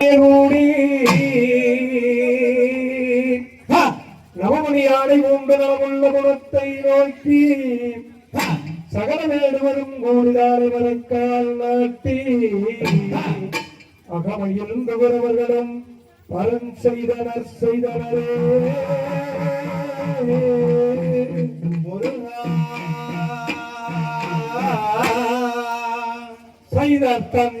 கூடி நவமணியானை உண்டு நலமுள்ள குணத்தை நோக்கி. சகல வேடுவரும் கோடிதாரை மறக்கால் நாட்டி. அகமையில் கௌரவர்களும் பலன் செய்தனர் செய்தனரே. செய்த தன்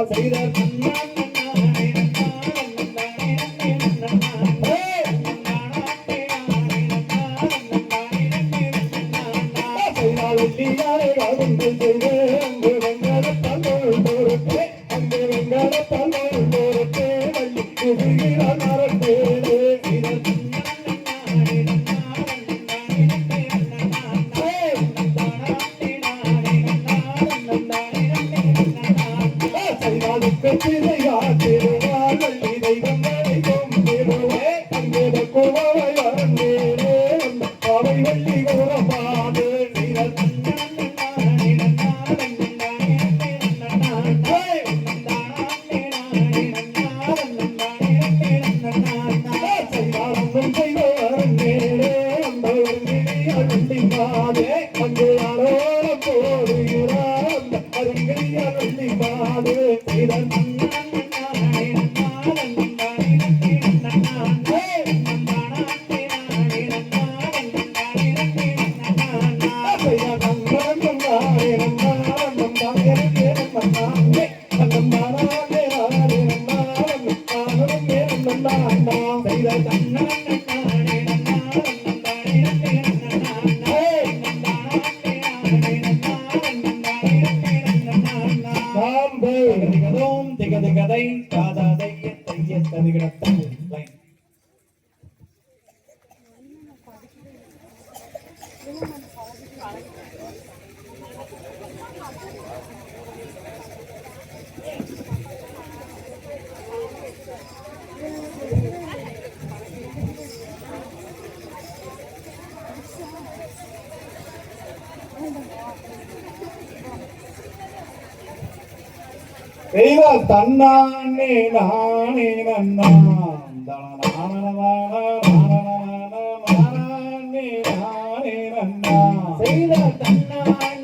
நன்னாள் தன்னம் தானே நன்னாரன்னம் தானே நன்னா செய்த திகதை தாதாதை தைய தருகிடத்தம் லைன் தெய்வ தன்னானே நானே நன்னா செய்த தன்னானே